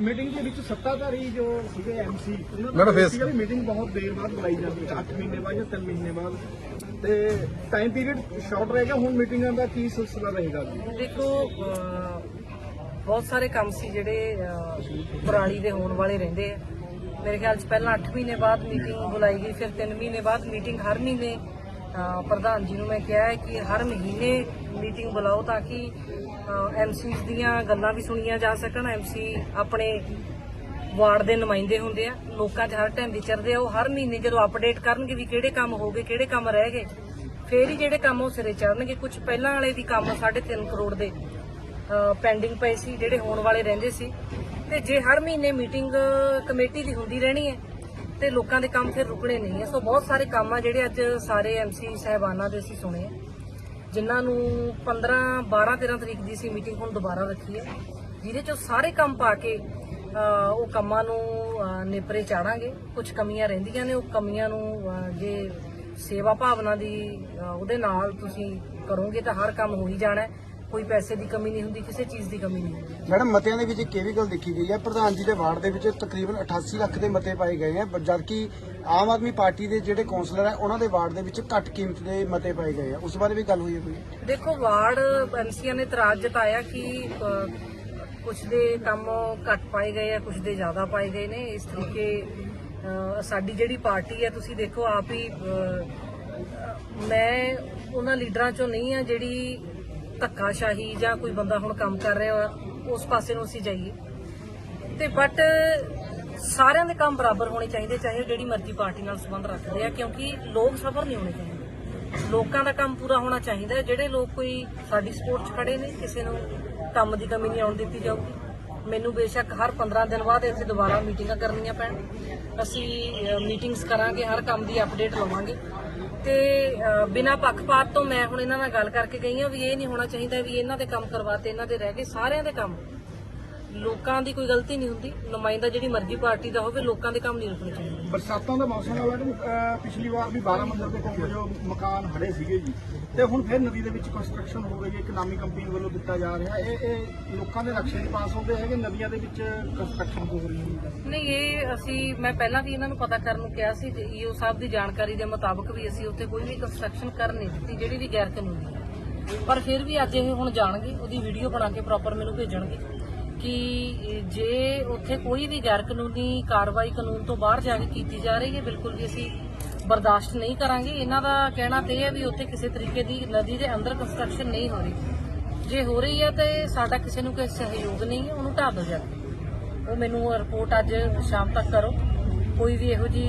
Meeting ਦੇ ਵਿੱਚ ਸੱਤਾਧਾਰੀ ਜੋ ਸੀਗੇ ਐਮਸੀ ਉਹਨਾਂ ਦਾ ਫੇਸ- ਸੀਗਾ ਵੀ ਮੀਟਿੰਗ ਬਹੁਤ ਦੇਰ ਬਾਅਦ ਬੁਲਾਈ ਜਾਂਦੀ ਹੈ 8 ਮਹੀਨੇ ਬਾਅਦ ਜਾਂ 3 ਮਹੀਨੇ ਬਾਅਦ। ਤੇ ਟਾਈਮ ਪੀਰੀਅਡ ਸ਼ਾਰਟ ਰਹੇਗਾ ਹੁਣ ਮੀਟਿੰਗਾਂ ਦਾ ਕੀ ਸਿਲਸਿਲਾ ਰਹੇਗਾ ਜੀ ਦੇਖੋ ਬਹੁਤ ਸਾਰੇ ਕੰਮ ਸੀ ਜਿਹੜੇ ਪਰਾਲੀ ਦੇ ਹੋਣ ਵਾਲੇ ਰਹਿੰਦੇ ਆ। ਮੇਰੇ ਖਿਆਲ 'ਚ ਪਹਿਲਾਂ 8 ਮਹੀਨੇ ਬਾਅਦ ਮੀਟਿੰਗ ਬੁਲਾਈ ਗਈ ਫਿਰ 3 ਮਹੀਨੇ ਬਾਅਦ ਮੀਟਿੰਗ ਹਰ ਮਹੀਨੇ ਪ੍ਰਧਾਨ ਜੀ ਨੂੰ ਮੈਂ ਕਿਹਾ ਹੈ ਕਿ ਹਰ ਮਹੀਨੇ ਮੀਟਿੰਗ ਬੁਲਾਓ ਤਾਂ ਕਿ ਐਮਸੀਸ ਦੀਆਂ ਗੱਲਾਂ ਵੀ ਸੁਣੀਆਂ ਜਾ ਸਕਣ। ਐਮਸੀ ਆਪਣੇ ਵਾਰਡ ਦੇ ਨੁਮਾਇੰਦੇ ਹੁੰਦੇ ਆ, ਲੋਕਾਂ 'ਚ ਹਰ ਟਾਈਮ ਵਿਚਰਦੇ ਆ। ਉਹ ਹਰ ਮਹੀਨੇ ਜਦੋਂ ਅਪਡੇਟ ਕਰਨਗੇ ਵੀ ਕਿਹੜੇ ਕੰਮ ਹੋ ਗਏ, ਕਿਹੜੇ ਕੰਮ ਰਹਿ ਗਏ, ਫੇਰ ਹੀ ਜਿਹੜੇ ਕੰਮ ਉਹ ਸਿਰੇ ਚੜਨਗੇ ਕੁਝ ਪਹਿਲਾਂ ਵਾਲੇ ਵੀ ਕੰਮ 3.5 ਕਰੋੜ ਦੇ ਪੈਂਡਿੰਗ ਪਏ ਸੀ, ਜਿਹੜੇ ਹੋਣ ਵਾਲੇ ਰਹਿੰਦੇ ਸੀ। ਤੇ ਜੇ ਹਰ ਮਹੀਨੇ ਮੀਟਿੰਗ ਕਮੇਟੀ ਦੀ ਹੁੰਦੀ ਰਹਿਣੀ ਹੈ ਤੇ ਲੋਕਾਂ ਦੇ ਕੰਮ ਫਿਰ ਰੁਕਣੇ ਨਹੀਂ ਹੈ। ਸੋ ਬਹੁਤ ਸਾਰੇ ਕੰਮ ਆ ਜਿਹੜੇ ਅੱਜ ਸਾਰੇ ਐਮਸੀ ਸਹਿਬਾਨਾਂ ਦੇ ਅਸੀਂ ਸੁਣੇ ਆ। ਜਿਨ੍ਹਾਂ ਨੂੰ 15 12 13 ਤਰੀਕ ਦੀ ਸੀ ਮੀਟਿੰਗ ਹੁਣ ਦੁਬਾਰਾ ਰੱਖੀ ਹੈ। ਜਿਹਦੇ ਚੋਂ ਸਾਰੇ ਕੰਮ ਪਾ ਕੇ ਉਹ ਕੰਮਾਂ ਨੂੰ ਨੇਪਰੇ ਚਾੜਾਂਗੇ। ਕੁਝ ਕਮੀਆਂ ਰਹਿੰਦੀਆਂ ਨੇ, ਉਹ ਕਮੀਆਂ ਨੂੰ ਜੇ ਸੇਵਾ ਭਾਵਨਾ ਦੀ ਉਹਦੇ ਨਾਲ ਤੁਸੀਂ ਕਰੋਗੇ ਤਾਂ ਹਰ ਕੰਮ ਹੋ ਹੀ ਜਾਣਾ ਕੋਈ ਪੈਸੇ ਦੀ ਕਮੀ ਨਹੀਂ ਹੁੰਦੀ ਕਿਸੇ ਚੀਜ਼ ਦੀ ਕਮੀ ਨਹੀਂ ਹੁੰਦੀ। ਮੈਡਮ ਮਤਿਆਂ ਦੇ ਵਿੱਚ ਇੱਕ ਇਹ ਵੀ ਗੱਲ ਦੇਖੀ ਗਈ ਹੈ ਪ੍ਰਧਾਨ ਜੀ ਦੇ ਵਾਰਡ ਦੇ ਵਿੱਚ ਤਕਰੀਬਨ 88 ਲੱਖ ਦੇ ਮਤੇ ਪਾਏ ਗਏ ਹੈ ਜਦਕਿ ਆਮ ਆਦਮੀ ਪਾਰਟੀ ਦੇ ਜਿਹੜੇ ਕੌਂਸਲਰ ਹੈ ਉਹਨਾਂ ਦੇ ਵਾਰਡ ਦੇ ਵਿੱਚ ਘੱਟ ਕੀਮਤ ਦੇ ਮਤੇ ਪਾਏ ਗਏ ਆ ਉਸ ਬਾਰੇ ਵੀ ਗੱਲ ਹੋਈ ਹੈ ਕੋਈ? ਦੇਖੋ ਵਾਰਡ ਐਮਸੀਆਂ ਨੇ ਇਤਰਾਜ਼ ਜਤਾਇਆ ਕਿ ਕੁਝ ਦੇ ਕੰਮ ਘੱਟ ਪਾਏ ਗਏ ਆ ਕੁਝ ਦੇ ਜ਼ਿਆਦਾ ਪਾਏ ਗਏ ਨੇ। ਇਸ ਤਰੀਕੇ ਸਾਡੀ ਜਿਹੜੀ ਪਾਰਟੀ ਹੈ ਤੁਸੀਂ ਦੇਖੋ ਆਪ ਹੀ ਮੈਂ ਉਹਨਾਂ ਲੀਡਰਾਂ ਚੋਂ ਨਹੀਂ ਆ ਜਿਹੜੀ ਧੱਕਾਸ਼ਾਹੀ ਜਾਂ ਕੋਈ ਬੰਦਾ ਹੁਣ ਕੰਮ ਕਰ ਰਿਹਾ ਉਸ ਪਾਸੇ ਨੂੰ ਅਸੀਂ ਜਾਈਏ। ਤੇ ਬਟ ਸਾਰਿਆਂ ਦੇ ਕੰਮ ਬਰਾਬਰ ਹੋਣੇ ਚਾਹੀਦੇ, ਚਾਹੇ ਉਹ ਜਿਹੜੀ ਮਰਜ਼ੀ ਪਾਰਟੀ ਨਾਲ ਸੰਬੰਧ ਰੱਖਦੇ ਆ, ਕਿਉਂਕਿ ਲੋਕ ਸਫਰ ਨਹੀਂ ਹੋਣੇ ਚਾਹੀਦੇ। ਲੋਕਾਂ ਦਾ ਕੰਮ ਪੂਰਾ ਹੋਣਾ ਚਾਹੀਦਾ ਜਿਹੜੇ ਲੋਕ ਕੋਈ ਸਾਡੀ ਸਪੋਰਟ 'ਚ ਖੜੇ ਨੇ, ਕਿਸੇ ਨੂੰ ਕੰਮ ਦੀ ਕਮੀ ਨਹੀਂ ਆਉਣ ਦਿੱਤੀ ਜਾਊਗੀ। ਮੈਨੂੰ ਬੇਸ਼ੱਕ ਹਰ 15 ਦਿਨ ਬਾਅਦ ਇੱਥੇ ਦੁਬਾਰਾ ਮੀਟਿੰਗਾਂ ਕਰਨੀਆਂ ਪੈਣ। ਅਸੀਂ ਮੀਟਿੰਗਸ ਕਰਾਂਗੇ, ਹਰ ਕੰਮ ਦੀ ਅਪਡੇਟ ਲਵਾਂਗੇ। ਤੇ ਅ, ਬਿਨਾਂ ਪੱਖਪਾਤ ਤੋਂ ਮੈਂ ਹੁਣ ਇਹਨਾਂ ਨਾਲ ਗੱਲ ਕਰਕੇ ਗਈ ਹਾਂ ਵੀ ਇਹ ਨਹੀਂ ਹੋਣਾ ਚਾਹੀਦਾ ਵੀ ਇਹਨਾਂ ਦੇ ਕੰਮ ਕਰਵਾਤੇ ਇਹਨਾਂ ਦੇ ਰਹਿ ਗਏ ਸਾਰਿਆਂ ਦੇ ਕੰਮ। ਲੋਕਾਂ ਦੀ ਕੋਈ ਗਲਤੀ ਨਹੀਂ ਹੁੰਦੀ। ਨੁਮਾਇੰਦਾ ਜਿਹੜੀ ਮਰਜ਼ੀ ਪਾਰਟੀ ਦਾ ਹੋਵੇ ਲੋਕਾਂ ਦੇ ਕੰਮ ਨਹੀਂ ਰੁਕਣੇ ਚਾਹੀਦੇ। ਬਰਸਾਤਾਂ ਦਾ ਮੌਸਮ ਹੈ ਮੈਡਮ ਅਹ ਪਿਛਲੀ ਵਾਰ ਵੀ 12 ਮੰਜ਼ਿਲ ਦੇ ਕੋਲ ਜੋ ਮਕਾਨ ਖੜੇ ਸੀਗੇ ਜੀ। ਤੇ ਹੁਣ ਫਿਰ ਨਦੀ ਦੇ ਵਿੱਚ ਕੰਸਟਰਕਸ਼ਨ ਹੋ ਰਹੀ ਹੈ। ਇੱਕ ਨਾਮੀ ਕੰਪਨੀ ਵੱਲੋਂ ਦਿੱਤਾ ਜਾ ਰਿਹਾ ਇਹ ਇਹ ਲੋਕਾਂ ਦੇ ਨਕਸ਼ੇ 'ਚ ਪਾਸ ਹੁੰਦੇ ਹੈਗੇ। ਨਦੀਆਂ ਦੇ ਵਿੱਚ ਕੰਸਟਰਕਸ਼ਨ ਹੋ ਰਹੀ ਹੈ। ਨਹੀਂ ਇਹ ਅਸੀਂ ਮੈਂ ਪਹਿਲਾਂ ਵੀ ਇਹਨਾਂ ਨੂੰ ਪਤਾ ਕਰਨ ਨੂੰ ਕਿਹਾ ਸੀ ਈਓ ਸਾਹਿਬ ਦੀ ਜਾਣਕਾਰੀ ਦੇ ਮੁਤਾਬਕ ਵੀ ਅਸੀਂ ਉੱਥੇ ਕੋਈ ਵੀ ਕੰਸਟਰਕਸ਼ਨ ਕਰਨ ਨਹੀਂ ਦਿੱਤੀ ਜਿਹੜੀ ਵੀ ਗੈਰ ਕਾਨੂੰਨੀ ਹੈ। ਪਰ ਫਿਰ ਵੀ ਅੱਜ ਇਹ ਹੁਣ ਜਾਣਗੇ ਉਹਦੀ ਵੀਡੀਓ ਬਣਾ ਕੇ ਪ੍ਰੋਪਰ ਮੈਨੂੰ ਭੇਜਣਗੇ। ਕਿ ਜੇ ਉੱਥੇ ਕੋਈ ਵੀ ਗੈਰ ਕਾਨੂੰਨੀ ਕਾਰਵਾਈ ਕਾਨੂੰਨ ਤੋਂ ਬਾਹਰ ਜਾ ਕੇ ਕੀਤੀ ਜਾ ਰਹੀ ਹੈ, ਬਿਲਕੁਲ ਵੀ ਅਸੀਂ ਬਰਦਾਸ਼ਤ ਨਹੀਂ ਕਰਾਂਗੇ। ਇਹਨਾਂ ਦਾ ਕਹਿਣਾ ਤੇ ਇਹ ਹੈ ਵੀ ਉੱਥੇ ਕਿਸੇ ਤਰੀਕੇ ਦੀ ਨਦੀ ਦੇ ਅੰਦਰ ਕੰਸਟਰਕਸ਼ਨ ਨਹੀਂ ਹੋ ਰਹੀ। ਜੇ ਹੋ ਰਹੀ ਹੈ ਤੇ ਸਾਡਾ ਕਿਸੇ ਨੂੰ ਕੋਈ ਸਹਿਯੋਗ ਨਹੀਂ ਹੈ, ਉਹਨੂੰ ਢਾਹ ਦਿਓ ਜਾ ਕੇ। ਉਹ ਮੈਨੂੰ ਰਿਪੋਰਟ ਅੱਜ ਸ਼ਾਮ ਤੱਕ ਕਰੋ। ਕੋਈ ਵੀ ਇਹੋ ਜੀ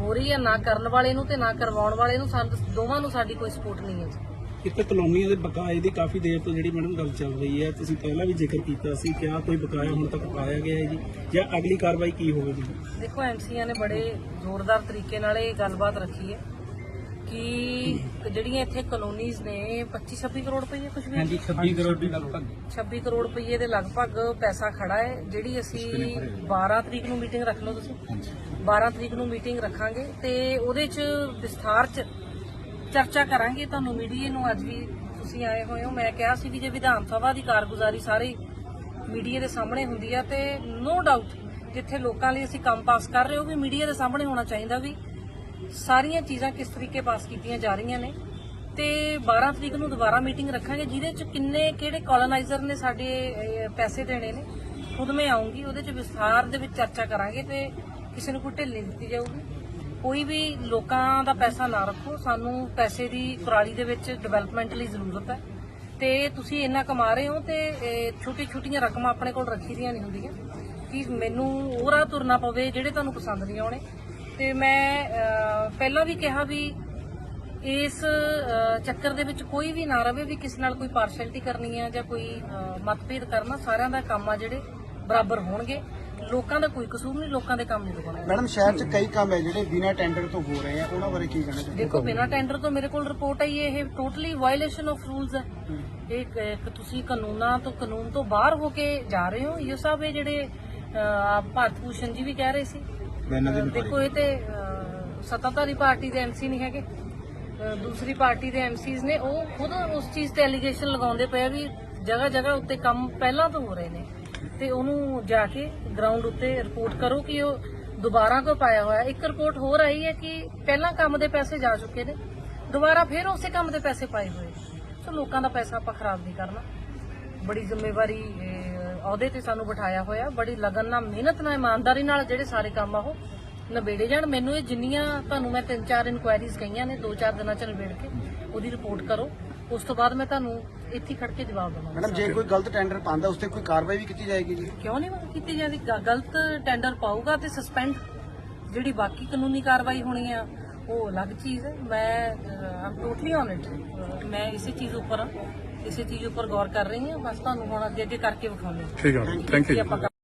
ਹੋ ਰਹੀ ਹੈ ਨਾ ਕਰਨ ਵਾਲੇ ਨੂੰ ਤੇ ਨਾ ਕਰਵਾਉਣ ਵਾਲੇ ਨੂੰ, ਸਾਨੂੰ ਦੋਵਾਂ ਨੂੰ ਸਾਡੀ ਕੋਈ ਸਪੋਰਟ ਨਹੀਂ ਹੈ। ਜੀ ਇੱਥੇ ਕਲੋਨੀਆਂ ਦੇ ਬਕਾਏ ਦੀ ਕਾਫੀ ਦੇਰ ਤੋਂ ਜਿਹੜੀ ਮੈਡਮ ਗੱਲ ਚੱਲ ਰਹੀ ਹੈ ਤੁਸੀਂ ਪਹਿਲਾਂ ਵੀ ਜ਼ਿਕਰ ਕੀਤਾ ਸੀ ਕਿ ਆ ਕੋਈ ਬਕਾਇਆ ਹੁਣ ਤੱਕ ਪਾਇਆ ਗਿਆ ਹੈ ਜੀ? ਜਾਂ ਅਗਲੀ ਕਾਰਵਾਈ ਕੀ ਹੋਵੇਗੀ? ਦੇਖੋ ਐਮਸੀਆਂ ਨੇ ਬੜੇ ਜ਼ੋਰਦਾਰ ਤਰੀਕੇ ਨਾਲ ਇਹ ਗੱਲਬਾਤ ਰੱਖੀ ਹੈ ਕਿ ਜਿਹੜੀਆਂ ਇੱਥੇ ਕਲੋਨੀਜ਼ ਨੇ 25 26 ਕਰੋੜ ਰੁਪਏ ਕੁਝ ਵੀ? 26 ਕਰੋੜ ਦੀ ਲਗਭਗ। 26 ਕਰੋੜ ਰੁਪਏ ਦੇ ਲਗਭਗ ਪੈਸਾ ਖੜਾ ਹੈ ਜਿਹੜੀ ਅਸੀਂ 12 ਤਰੀਕ ਨੂੰ ਮੀਟਿੰਗ ਰੱਖ ਲਓ ਤੁਸੀਂ। 12 ਤਰੀਕ ਨੂੰ ਮੀਟਿੰਗ ਰੱਖਾਂਗੇ ਤੇ ਉਹਦੇ ਚ ਵਿਸਥਾਰ ਚ ਚਰਚਾ ਕਰਾਂਗੇ ਤੁਹਾਨੂੰ ਮੀਡੀਆ ਨੂੰ। ਅੱਜ ਵੀ ਤੁਸੀਂ ਆਏ ਹੋਏ ਹੋ। ਮੈਂ ਕਿਹਾ ਸੀ ਵੀ ਜੇ ਵਿਧਾਨ ਸਭਾ ਦੀ ਕਾਰਗੁਜ਼ਾਰੀ ਸਾਰੀ ਮੀਡੀਆ ਦੇ ਸਾਹਮਣੇ ਹੁੰਦੀ ਆ, ਤੇ ਨੋ ਡਾਊਟ ਜਿੱਥੇ ਲੋਕਾਂ ਲਈ ਅਸੀਂ ਕੰਮ ਪਾਸ ਕਰ ਰਹੇ ਹੋ, ਵੀ ਮੀਡੀਆ ਦੇ ਸਾਹਮਣੇ ਹੋਣਾ ਚਾਹੀਦਾ ਵੀ ਸਾਰੀਆਂ ਚੀਜ਼ਾਂ ਕਿਸ ਤਰੀਕੇ ਪਾਸ ਕੀਤੀਆਂ ਜਾ ਰਹੀਆਂ ਨੇ। ਤੇ 12 ਤਰੀਕ ਨੂੰ ਦੁਬਾਰਾ ਮੀਟਿੰਗ ਰੱਖਾਂਗੇ, ਜਿਹਦੇ ਚ ਕਿੰਨੇ, ਕਿਹੜੇ ਕਲੋਨਾਈਜ਼ਰ ਨੇ ਸਾਡੇ ਪੈਸੇ ਦੇਣੇ ਨੇ, ਖੁਦ ਮੈਂ ਆਉਂਗੀ ਉਹਦੇ ਚ ਵਿਸਥਾਰ ਦੇ ਵਿੱਚ ਚਰਚਾ ਕਰਾਂਗੇ ਤੇ ਕਿਸੇ ਨੂੰ ਕੋਈ ਢਿੱਲ ਨਹੀਂ ਦਿੱਤੀ ਜਾਊਗੀ। ਕੋਈ ਵੀ ਲੋਕਾਂ ਦਾ ਪੈਸਾ ਨਾ ਰੱਖੋ, ਸਾਨੂੰ ਪੈਸੇ ਦੀ ਕੁਰਾਲੀ ਦੇ ਵਿੱਚ ਡਿਵੈਲਪਮੈਂਟ ਲਈ ਜ਼ਰੂਰਤ ਹੈ। ਤੇ ਤੁਸੀਂ ਇੰਨਾ ਕਮਾ ਰਹੇ ਹੋ ਤੇ ਛੋਟੀ ਛੋਟੀਆਂ ਰਕਮਾਂ ਆਪਣੇ ਕੋਲ ਰੱਖੀ ਦੀਆਂ ਨਹੀਂ ਹੁੰਦੀਆਂ। ਕਿ ਮੈਨੂੰ ਉਹ ਰਾਹ ਤੁਰਨਾ ਪਵੇ ਜਿਹੜੇ ਤੁਹਾਨੂੰ ਪਸੰਦ ਨਹੀਂ ਆਉਣੇ। ਤੇ ਮੈਂ ਪਹਿਲਾਂ ਵੀ ਕਿਹਾ ਵੀ ਇਸ ਚੱਕਰ ਦੇ ਵਿੱਚ ਕੋਈ ਵੀ ਨਾ ਰਵੇ ਵੀ ਕਿਸੇ ਨਾਲ ਕੋਈ ਪਾਰਸ਼ੈਲਿਟੀ ਕਰਨੀ ਆ ਜਾਂ ਕੋਈ ਮਤਭੇਦ ਕਰਨਾ, ਸਾਰਿਆਂ ਦਾ ਕੰਮ ਆ ਜਿਹੜੇ ਬਰਾਬਰ ਹੋਣਗੇ। ਲੋਕਾਂ ਦਾ ਕੋਈ ਕਸੂਰ ਨਹੀਂ ਲੋਕਾਂ ਦੇ ਕੰਮ ਨਹੀਂ ਰੁਕਣੇ ਮੈਡਮ ਸ਼ਹਿਰ 'ਚ ਕਈ ਕੰਮ ਹੈ ਜਿਹੜੇ ਬਿਨਾਂ ਟੈਂਡਰ ਤੋਂ ਹੋ ਰਹੇ ਆ ਉਹਨਾਂ ਬਾਰੇ ਕੀ ਕਹਿਣਾ ਚਾਹੁੰਦੇ ਦੇਖੋ ਬਿਨਾਂ ਟੈਂਡਰ ਤੋਂ ਮੇਰੇ ਕੋਲ ਰਿਪੋਰਟ ਆਈ ਹੈ ਇਹ ਟੋਟਲੀ ਵਾਇਲੇਸ਼ਨ ਆਫ ਰੂਲਸ ਹੈ। ਇਹ ਇੱਕ- ਤੁਸੀਂ ਕਾਨੂੰਨਾਂ ਤੋਂ ਕਾਨੂੰਨ ਤੋਂ ਬਾਹਰ ਹੋ ਕੇ ਜਾ ਰਹੇ ਹੋ ਇਹ ਸਭ ਇਹ ਜਿਹੜੇ ਭਾਰਤ ਭੂਸ਼ਣ ਜੀ ਵੀ ਕਹਿ ਰਹੇ ਸੀ। ਦੇਖੋ ਇਹ ਤੇ ਸੱਤਾਧਾਰੀ ਪਾਰਟੀ ਦੇ ਐਮਸੀ ਨਹੀਂ ਹੈਗੇ। ਦੂਸਰੀ ਪਾਰਟੀ ਦੇ ਐਮਸੀਜ਼ ਨੇ ਉਹ ਖੁਦ ਉਸ ਚੀਜ਼ ਤੇ ਐਲੀਗੇਸ਼ਨ ਲਗਾਉਂਦੇ ਪਏ ਆ ਵੀ ਜਗ੍ਹਾ ਜਗ੍ਹਾ ਉੱਤੇ ਕੰਮ ਪਹਿਲਾਂ ਤੋਂ ਹੋ ਰਹੇ ਨੇ। ਤੇ ਉਹਨੂੰ ਜਾ ਕੇ ਗਰਾਊਂਡ ਉੱਤੇ ਰਿਪੋਰਟ ਕਰੋ ਕਿ ਉਹ ਦੁਬਾਰਾ ਕਿਉਂ ਪਾਇਆ ਹੋਇਆ। ਇੱਕ ਰਿਪੋਰਟ ਹੋਰ ਆਈ ਹੈ ਕਿ ਪਹਿਲਾਂ ਕੰਮ ਦੇ ਪੈਸੇ ਜਾ ਚੁੱਕੇ ਨੇ। ਦੁਬਾਰਾ ਫਿਰ ਉਸੇ ਕੰਮ ਦੇ ਪੈਸੇ ਪਾਏ ਹੋਏ ਸੋ ਲੋਕਾਂ ਦਾ ਪੈਸਾ ਆਪਾਂ ਖਰਾਬ ਨਹੀਂ ਕਰਨਾ। ਬੜੀ ਜ਼ਿੰਮੇਵਾਰੀ ਅਹੁਦੇ ਤੇ ਸਾਨੂੰ ਬਿਠਾਇਆ ਹੋਇਆ। ਬੜੀ ਲਗਨ ਨਾਲ, ਮਿਹਨਤ ਨਾਲ, ਇਮਾਨਦਾਰੀ ਨਾਲ ਜਿਹੜੇ ਸਾਰੇ ਕੰਮ ਆ ਉਹ ਨਿਬੇੜੇ ਜਾਣ। ਮੈਨੂੰ ਇਹ ਜਿੰਨੀਆਂ ਤੁਹਾਨੂੰ ਮੈਂ ਤਿੰਨ ਚਾਰ ਇਨਕੁਆਇਰੀਜ਼ ਕਹੀਆਂ ਨੇ, ਦੋ ਚਾਰ ਦਿਨਾਂ ਚ ਨਿਬੇੜ ਕੇ ਉਹਦੀ ਰਿਪੋਰਟ ਕਰੋ। ਉਸ ਤੋਂ ਬਾਅਦ ਮੈਂ ਤੁਹਾਨੂੰ ਇੱਥੇ ਖੜ ਕੇ ਜਵਾਬ ਦੇਵਾਂਗਾ। ਮੈਡਮ ਜੇ ਕੋਈ ਗਲਤ ਟੈਂਡਰ ਪਾਉਂਦਾ ਉਸ ਤੇ ਕੋਈ ਕਾਰਵਾਈ ਵੀ ਕੀਤੀ ਜਾਏਗੀ ਜੀ? ਕਿਉਂ ਨਹੀਂ ਕੀਤੀ ਜਾਂਦੀ ਗ- ਗਲਤ ਟੈਂਡਰ ਪਾਊਗਾ ਤੇ ਸਸਪੈਂਡ ਜਿਹੜੀ ਬਾਕੀ ਕਾਨੂੰਨੀ ਕਾਰਵਾਈ ਹੋਣੀ ਆ ਉਹ ਅਲੱਗ ਚੀਜ਼ ਹੈ। ਮੈਂ ਆਮ ਟੋਟਲੀ ਔਨ ਇਟ ਮੈਂ ਇਸੇ ਚੀਜ਼ ਉੱਪਰ ਹਾਂ, ਇਸੇ ਚੀਜ਼ ਉੱਪਰ ਗੌਰ ਕਰ ਰਹੀ ਹਾਂ। ਬਸ ਤੁਹਾਨੂੰ ਹੁਣ ਅੱਗੇ ਅੱਗੇ ਕਰਕੇ ਵਿਖਾਉਂਦੇ ਹਾਂ। ਠੀਕ ਹੈ ਥੈਂਕ ਯੂ ਆਪਾਂ